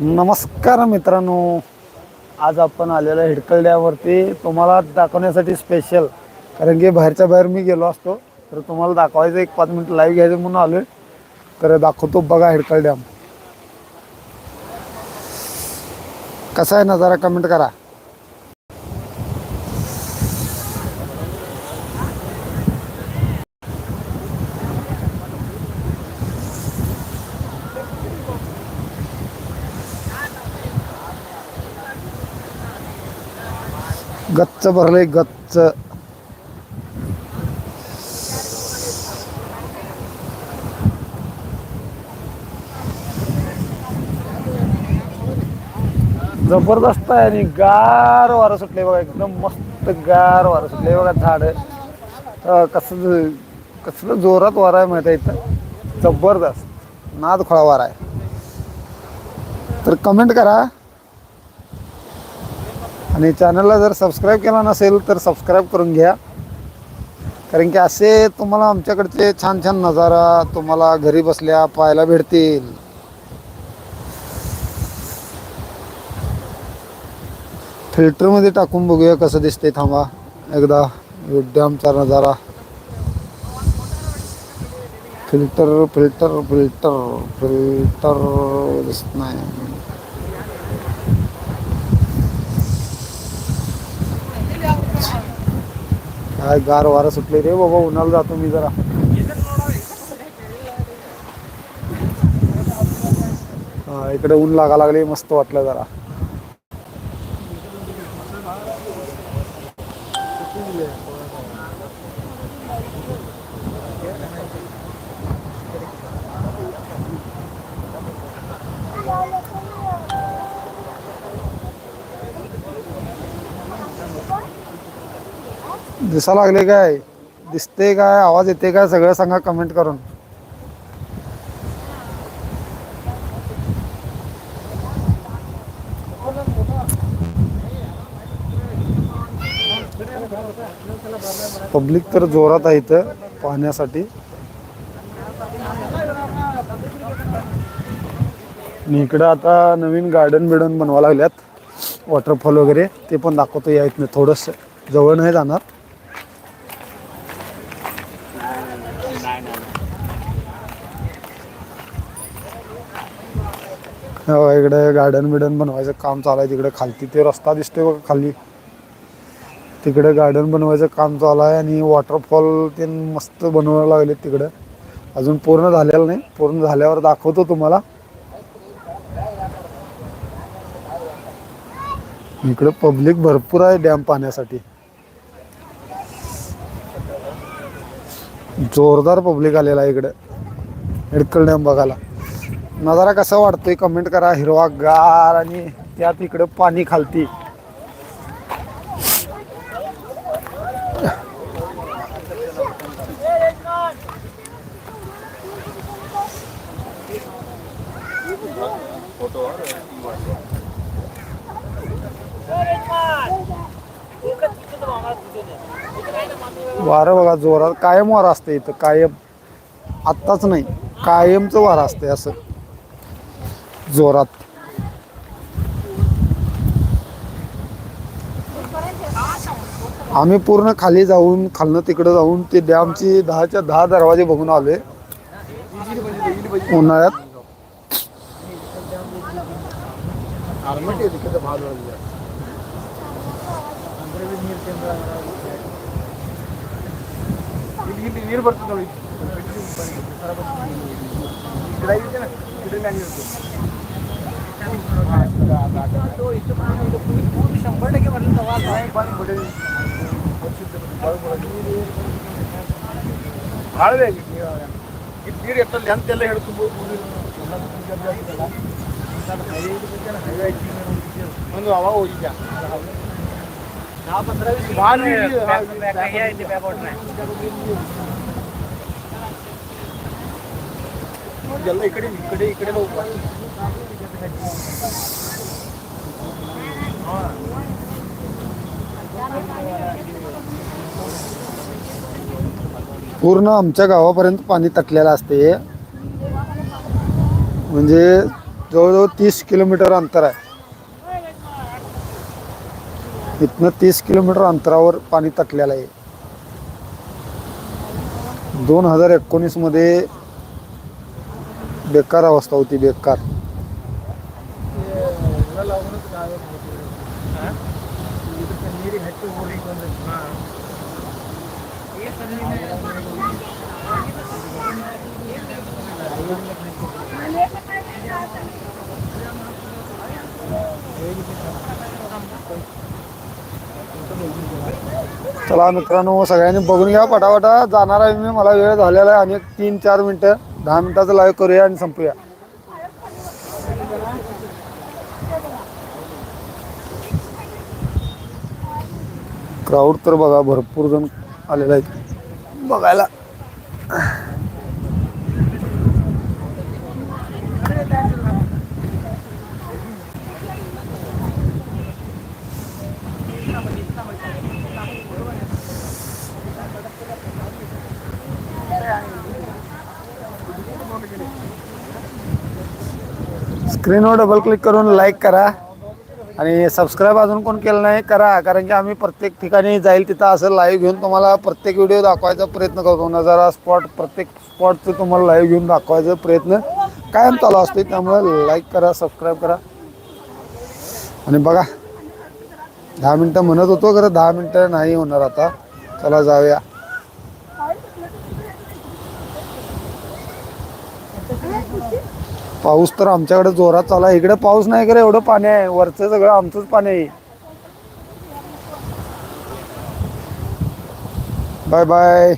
नमस्कार मित्रांनो. आज आपण आलेलो आहे हिडकलड्यावरती तुम्हाला दाखवण्यासाठी स्पेशल कारण की बाहेरच्या बाहेर मी गेलो असतो. तर तुम्हाला दाखवायचं एक पाच मिनिट लाईव्ह घ्यायचं म्हणून आलोय. तर दाखवतो बघा हिडकल डॅम. कसा आहे नजारा? कमेंट करा. गच्च भरलंय गच्च. जबरदस्त आहे आणि गार वारं सुटले बघा एकदम मस्त गार वारं सुटले बघा झाड. कसं कसलं जोरात वारा आहे माहिती आहे इथं. जबरदस्त. नाद खोळा वारा आहे. तर कमेंट करा. आणि चॅनलला जर सबस्क्राईब केला नसेल तर सबस्क्राईब करून घ्या. कारण की असे तुम्हाला आमच्याकडचे छान छान नजारा तुम्हाला घरी बसल्या पाहायला भेटतील. फिल्टरमध्ये टाकून बघूया कसं दिसते थांबा एकदा डॅमचा नजारा. फिल्टर फिल्टर फिल्टर फिल्टर दिसत नाही. काय गार वारं सुटले रे बाबा उन्हाला जातो मी जरा. हा इकडे ऊन लागा लागले मस्त वाटलं जरा. दिसा लागले काय? दिसते काय? आवाज येते काय? सगळं सांगा कमेंट करून. पब्लिक तर जोरात आहे इथं पाहण्यासाठी. इकडं आता नवीन गार्डन बिडन बनवा लागल्यात. वॉटरफॉल वगैरे ते पण दाखवतो या इथनं. थोडंसं जवळ नाही जाणार. इकडे गार्डन बिडन बनवायचं काम चालू आहे. तिकडे खालती ते रस्ता दिसतोय बघा खाली. तिकडे गार्डन बनवायचं काम चालू आहे आणि वॉटरफॉल ते मस्त बनवायला लागले तिकडे. अजून पूर्ण झालेलं नाही. पूर्ण झाल्यावर दाखवतो तुम्हाला. इकडे पब्लिक भरपूर आहे डॅम पाहण्यासाठी जोरदार पब्लिक आलेला आहे इकडे. एडकल डॅम बघायला. नजारा कसा वाटतोय? कमेंट करा. हिरवा गार आणि त्यात इकडं पाणी खालती. वारं बघा जोरात. कायम वारं असतं इथं. कायम. आत्ताच नाही. कायमचं वारं असतंय असं. जोरात. आम्ही पूर्ण खाली जाऊन खालनं तिकडे जाऊन ते डॅमची दहाच्या दहा दरवाजे बघून आले उन्हाळ्यात. शंभर टक्के ಭಾಳ ನೀರು ಎತ್ತಲ್ಲಿ ಅಂತೆಲ್ಲ ಹೇಳ್ಕೊಂಡು ಒಂದು ಅವಾಗ ಹೋಗಿದ್ದ ಭಾಳ ಎಲ್ಲ ಈ ಕಡೆ ಈ ಕಡೆ ಈ ಕಡೆ ಹೋಗ್ಬಾರ್ದು पूर्ण आमच्या गावापर्यंत पाणी तटलेलं असते. म्हणजे जवळजवळ तीस किलोमीटर अंतर आहे. इथनं तीस किलोमीटर अंतरावर पाणी तटलेलं आहे. दोन हजार एकोणीसमध्ये बेकार अवस्था होती बेकार. ಎಲ್ಲ लागूनच गावात होते. हा? इथं ते ನೀರಿಗೆ ಹಚ್ಚಿ ಊರಿಗೆ ಬಂದೈತಿ. ಹಾ. चला मित्रांनो सगळ्यांनी बघून घ्या पटापटा जाणार आहे मी मला वेळ झालेला आहे आणि एक तीन चार मिनटं दहा मिनिटाचं लाईव्ह करूया आणि संपूया क्राऊड तर बघा भरपूर जण आलेला आहेत. बघायला. स्क्रीनवर डबल क्लिक करून लाईक करा. आणि सबस्क्राईब अजून कोण केलं नाही करा कारण की आम्ही प्रत्येक ठिकाणी जाईल तिथं असं लाईव्ह घेऊन तुम्हाला प्रत्येक व्हिडिओ दाखवायचा प्रयत्न करतो. नजारा स्पॉट प्रत्येक स्पॉटचं तुम्हाला लाईव्ह घेऊन दाखवायचा प्रयत्न कायम चालू असतो त्यामुळे लाईक करा सबस्क्राईब करा. आणि बघा दहा मिनटं म्हणत होतो खरं दहा मिनटं नाही होणार आता. चला जाऊया. पाऊस तर आमच्याकडे जोरात चालू आहे. इकडे पाऊस नाही करे एवढं पाणी आहे. वरचं सगळं आमचंच पाणी आहे. Bye bye